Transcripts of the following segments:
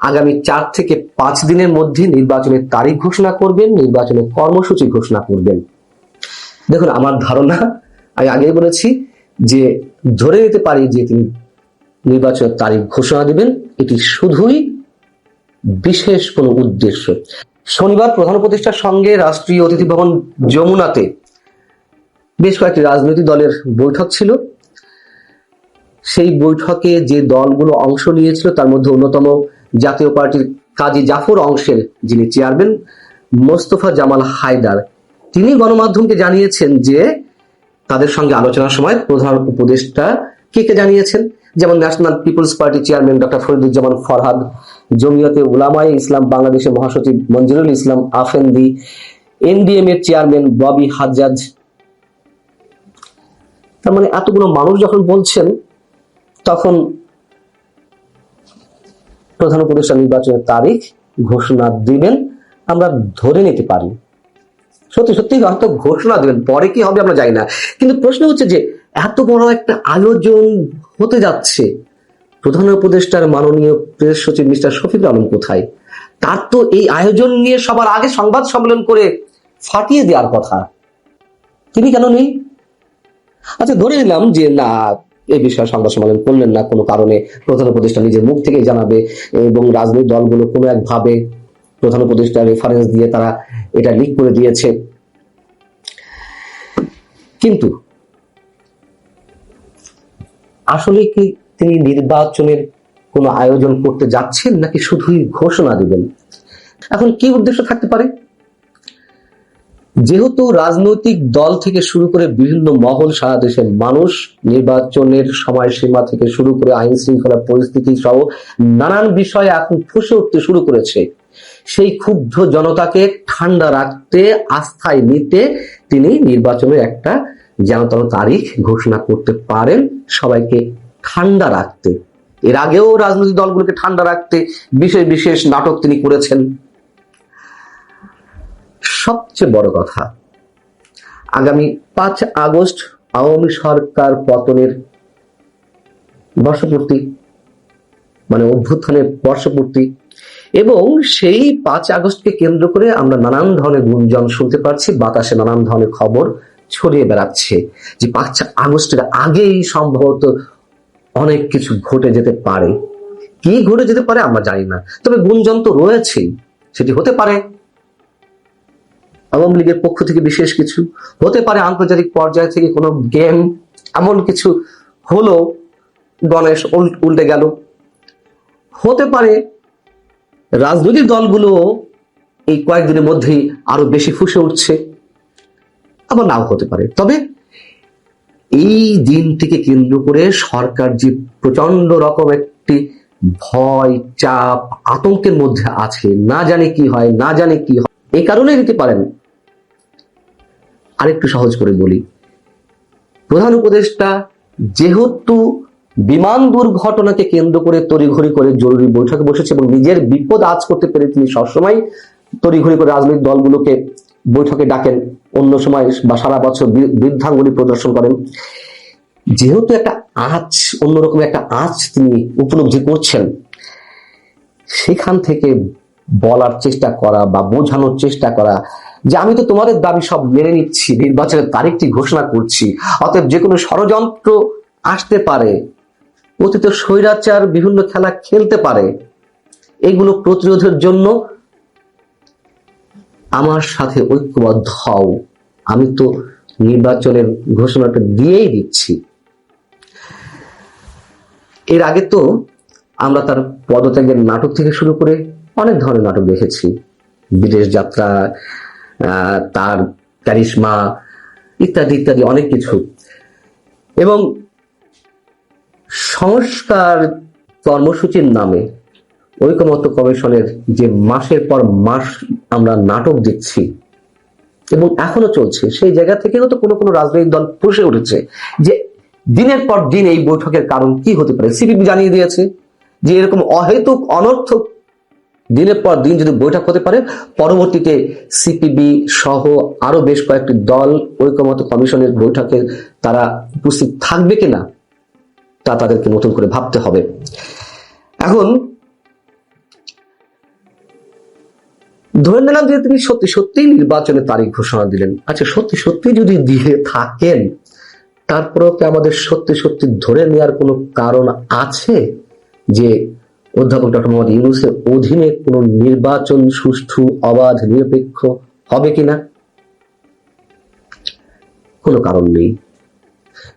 আগামী চার থেকে পাঁচ দিনের মধ্যে নির্বাচনের তারিখ ঘোষণা করবেন, নির্বাচনের কর্মসূচি ঘোষণা করবেন। দেখুন, আমার ধারণা, আমি আগেই বলেছি যে ধরে নিতে পারি যে তিনি নির্বাচনের তারিখ ঘোষণা দিবেন, এটি শুধুই বিশেষ কোনো উদ্দেশ্য। শনিবার প্রধান উপদেষ্টার সঙ্গে রাষ্ট্রীয় অতিথি ভবন যমুনাতে বেশ কয়েকটি রাজনৈতিক দলের বৈঠক ছিল। সেই বৈঠকে যে দলগুলো অংশ নিয়েছিল, তার মধ্যে অন্যতম জাতীয় পার্টির কাজী জাফর অংশের যিনি চেয়ারম্যান, মোস্তফা জামাল হায়দার, তিনি গণমাধ্যমকে জানিয়েছেন যে তাদের সঙ্গে আলোচনার সময় প্রধান উপদেষ্টা কে কে জানিয়েছেন? যেমন National People's party chairman doctor Fariduzzaman Farhad, Jamiat Ulamaye Islam বাংলাদেশের মহাসচিব মঞ্জুরুল ইসলাম আফেন্দি এনডিএম এর চেয়ারম্যান ববি হাজ্জাজ। তার মানে এতগুলো মানুষ যখন বলছেন, তখন প্রধান উপদেষ্টা নির্বাচনের তারিখ ঘোষণা দিবেন, আমরা ধরে নিতে পারি। সত্যি সত্যি হয়তো ঘোষণা দেবেন? পরে কি হবে আমরা জানি না। কিন্তু প্রশ্ন হচ্ছে যে, এত বড় একটা আয়োজন হতে যাচ্ছে। প্রধান উপদেষ্টার মাননীয় প্রেস সচিব মিস্টার শফিক আলম কোথায়? তার তো এই আয়োজন নিয়ে সবার আগে সংবাদ সম্মেলন করে ফাটিয়ে দেওয়ার কথা। তিনি কেন নেই? আচ্ছা ধরে নিলাম যে না এই বিষয়ে সংবাদ সম্মেলন করলেন না। কোনো কারণে প্রধান উপদেষ্টা নিজের মুখ থেকেই জানাবে এবং রাজনৈতিক দলগুলো কোনো একভাবে প্রধান উপদেষ্টা রেফারেন্স দিয়ে তারা এটা লিক করে দিয়েছে। কিন্তু আসলে কি তিনি নির্বাচনের কোনো আয়োজন করতে যাচ্ছেন নাকি শুধুই ঘোষণা দিবেন? এখন কি উদ্দেশ্য থাকতে পারে? যেহেতু রাজনৈতিক দল থেকে শুরু করে বিভিন্ন মহল সারা দেশের মানুষ নির্বাচনের সময়সীমা থেকে শুরু করে আইন শৃঙ্খলা পরিস্থিতি সহ নানান বিষয়ে এখন ফুসে উঠতে শুরু করেছে, সেই ক্ষুব্ধ জনতাকে ঠান্ডা রাখতে, আস্থায় নিতে তিনি নির্বাচনের একটা যেন তেন তারিখ ঘোষণা করতে পারেন, সবাইকে ঠান্ডা রাখতে। এর আগেও রাজনৈতিক দলগুলোকে ঠান্ডা রাখতে বিশেষ বিশেষ নাটক তিনি করেছেন। সবচেয়ে বড় কথা, আগামী পাঁচ আগস্ট আওয়ামী সরকার পতনের বর্ষপূর্তি মানে অভ্যুত্থানের বর্ষপূর্তি, এবং সেই পাঁচ আগস্টকে কেন্দ্র করে আমরা নানান ধরনের গুঞ্জন শুনতে পারছি, বাতাসে নানান ধরনের খবর ছড়িয়ে বেড়াচ্ছে যে পাঁচ আগস্টের আগেই সম্ভবত অনেক কিছু ঘটে যেতে পারে। কি ঘটে যেতে পারে আমরা জানি না, তবে গুঞ্জন তো রয়েছেই, সেটি হতে পারে। আওয়ামী লীগের পক্ষ থেকে বিশেষ কিছু। হতে পারে আন্তর্জাতিক পর্যায় থেকে কোনো গেম এমন কিছু হলো, গণেশ উল্টে গেল। হতে পারে রাজনৈতিক দলগুলো এই কয়েকদিনের মধ্যেই আরও বেশি ফুসে উঠছে, আবার নাও হতে পারে। তবে এই দিনটিকে কেন্দ্র করে সরকার যে প্রচণ্ড রকম একটি ভয়, চাপ, আতঙ্কের মধ্যে আছে, না জানে কি হয়, না জানে কি হয় এই কারণে দিতে পারেন আরেকটু সহজ করে বলি। প্রধান উপদেষ্টা যেহেতু বিমান দুর্ঘটনাকে কেন্দ্র করে তড়িঘড়ি করে জরুরি বৈঠকে বসেছে এবং নিজের বিপদ আজ করতে পেরে তিনি সবসময় তড়িঘড়ি করে রাজনৈতিক দলগুলোকে বৈঠকে ডাকেন, অন্য সময় বা সারা বছর বৃদ্ধাঙ্গুলি প্রদর্শন করেন। যেহেতু একটা আঁচ, অন্যরকম একটা আঁচ তিনি উপলব্ধি করছেন, সেখান থেকে বলার চেষ্টা করা বা বোঝানোর চেষ্টা করা যে আমি তো তোমাদের দাবি সব মেনে নিচ্ছি, নির্বাচনের তারিখটি ঘোষণা করছি। অতএব যে কোনো ষড়যন্ত্র আসতে পারে, অতীত স্বৈরাচার বিভিন্ন খেলা খেলতে পারে, এগুলো প্রতিরোধের জন্য আমার সাথে ঐক্যবদ্ধ হও। আমি তো নির্বাচনের ঘোষণাটা দিয়েই দিচ্ছি। এর আগে তো আমরা তার পদত্যাগের নাটক থেকে শুরু করে অনেক ধরনের নাটক দেখেছি। বিদেশ যাত্রা তার ক্যারিশমা ইত্যাদি ইত্যাদি অনেক কিছু। এবং সংস্কার কর্মসূচির নামে ঐকমত্য কমিশনের যে মাসের পর মাস আমরা নাটক দেখছি এবং এখনও চলছে, সেই জায়গা থেকেও তো কোনো কোনো রাজনৈতিক দল ফুসে উঠেছে যে দিনের পর দিন এই বৈঠকের কারণ কি হতে পারে। সিপিবি জানিয়ে দিয়েছে যে এরকম অহেতুক, অনর্থক দিনের পর দিন যদি বৈঠক হতে পারে, পরবর্তীতে সিপিবি সহ আরও বেশ কয়েকটি দল ঐকমত্য কমিশনের বৈঠকে তারা উপস্থিত থাকবে কিনা, তা তাদেরকে নতুন করে ভাবতে হবে। এখন, ধরে নিলাম যে তিনি সত্যি সত্যি নির্বাচনের তারিখ ঘোষণা দিলেন। আচ্ছা সত্যি সত্যি যদি দিয়ে থাকেন, তারপরেও কি আমাদের সত্যি সত্যি ধরে নেওয়ার কোনো কারণ আছে যে অধ্যাপক ডক্টর মোহাম্মদ ইউনুসের অধীনে কোনো নির্বাচন সুষ্ঠু, অবাধ, নিরপেক্ষ হবে কিনা? কোনো কারণ নেই।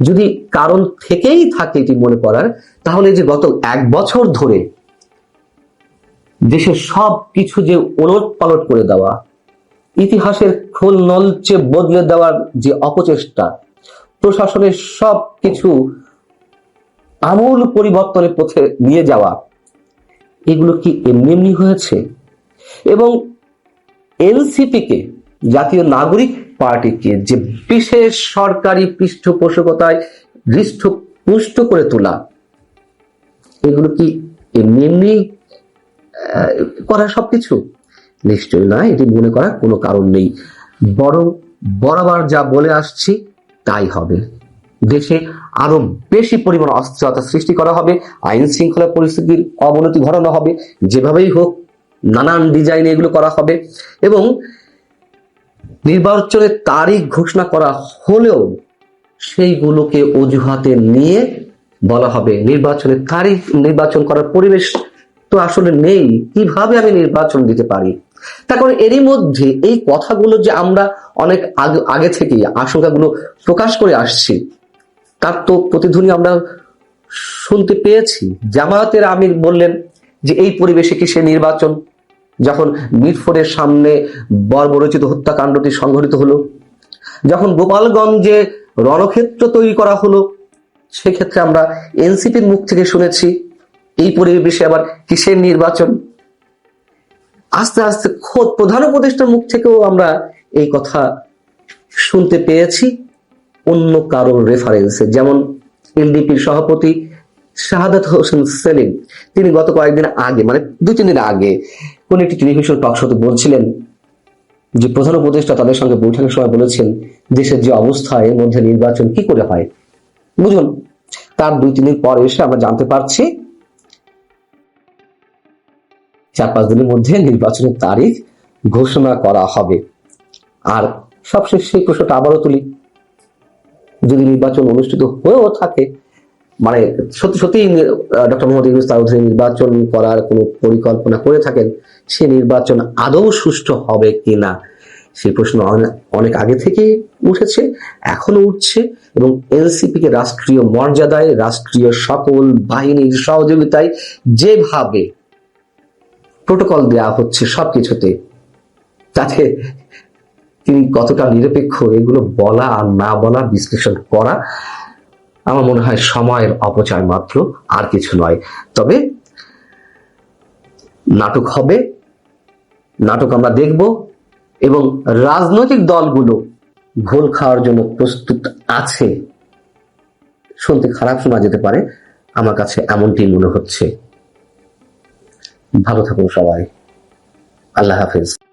যদি কারণ থেকেই থাকে এটি মনে করার, তাহলে যে গত এক বছর ধরে দেশের সব কিছু যে ওলট পালট করে দেওয়া, ইতিহাসের খোল নলচে বদলে দেওয়ার যে অপচেষ্টা, প্রশাসনের সব কিছু আমূল পরিবর্তনের পথে নিয়ে যাওয়া এগুলো কি এমনি এমনি হয়েছে? এবং এনসিপি কে, জাতীয় নাগরিক পার্টিকে যে বিশেষ সরকারি পৃষ্ঠপোষকতায় হৃষ্ট পুষ্ট করে তোলা, এগুলো কি এমনি এমনি করা সবকিছু? নিশ্চয়ই না, এটি মনে করার কোনো কারণ নেই। বরং বরাবর যা বলে আসছি, তাই হবে। দেশে আরও বেশি পরিমাণ অস্থিরতা সৃষ্টি করা হবে, আইন শৃঙ্খলা পরিস্থিতির অবনতি ঘটানো হবে, যেভাবেই হোক নানান ডিজাইন এগুলো করা হবে এবং নির্বাচনের তারিখ ঘোষণা করা হলেও সেইগুলোকে অজুহাতে নিয়ে বলা হবে। নির্বাচনের তারিখ নির্বাচন করার পরিবেশ তো আসলে নেই, কীভাবে আমি নির্বাচন দিতে পারি? তার কারণ এরই মধ্যে এই কথাগুলো যে আমরা অনেক আগে আগে থেকেই আশঙ্কাগুলো প্রকাশ করে আসছি তার তো প্রতিধ্বনি আমরা শুনতে পেয়েছি। জামায়াতের আমির বললেন যে, এই পরিবেশে কি সে নির্বাচন? যখন মিটফোর্ডের সামনে বর্বরচিত হত্যাকাণ্ডটি সংঘটিত হলো, যখন গোপালগঞ্জে রণক্ষেত্র তৈরি করা হলো, সেক্ষেত্রে আমরা এনসিপির মুখ থেকে শুনেছি, এই পরিবেশে আবার কিসের নির্বাচন? আস্তে আস্তে খোদ প্রধান উপদেষ্টার মুখ থেকেও আমরা এই কথা শুনতে পেয়েছি। অন্য কারোর রেফারেন্সে যেমন এলডিপির সভাপতি শাহাদাত হোসেন সেলিম, তিনি গত কয়েকদিন আগে মানে দু তিন দিন আগে কোন একটি টেলিভিশন টক শোতে বলছিলেন যে প্রধান উপদেষ্টা তাদের সঙ্গে বৈঠকের সময় বলেছেন দেশের যে অবস্থা, এর মধ্যে নির্বাচন কি করে হয়। বুঝুন, তার দুই তিন দিন পর এসে আমরা জানতে পারছি, চার পাঁচ দিনের মধ্যে নির্বাচনের তারিখ ঘোষণা করা হবে। আর সবশেষ সেই প্রশ্নটা আবারও তুলি। যদি নির্বাচন অনুষ্ঠিত হয়েও থাকে মানে সত্যি সত্যি ডক্টর মোহাম্মদ ইউনুস তার নির্বাচন করার কোনো পরিকল্পনা করে থাকেন, সে নির্বাচন আদৌ সুষ্ঠু হবে কিনা সেই প্রশ্ন অনেক আগে থেকে উঠেছে, এখনও উঠছে, এবং এনসিপি কে রাষ্ট্রীয় মর্যাদায়, রাষ্ট্রীয় সকল বাহিনীর সহযোগিতায় যেভাবে প্রোটোকল দেওয়া হচ্ছে সবকিছুতে, তাতে তিনি কতটা নিরপেক্ষ এগুলো বলা আর না বলা, বিশ্লেষণ করা, আমার মনে হয় সময়ের অপচয় মাত্র, আর কিছু নয়। তবে নাটক হবে, নাটক আমরা দেখব, এবং রাজনৈতিক দলগুলো ঘোল খাওয়ার জন্য প্রস্তুত আছে। শুনতে খারাপ শোনা যেতে পারে, আমার কাছে এমনটি মনে হচ্ছে। ভালো থাকুন সবাই। আল্লাহ হাফেজ।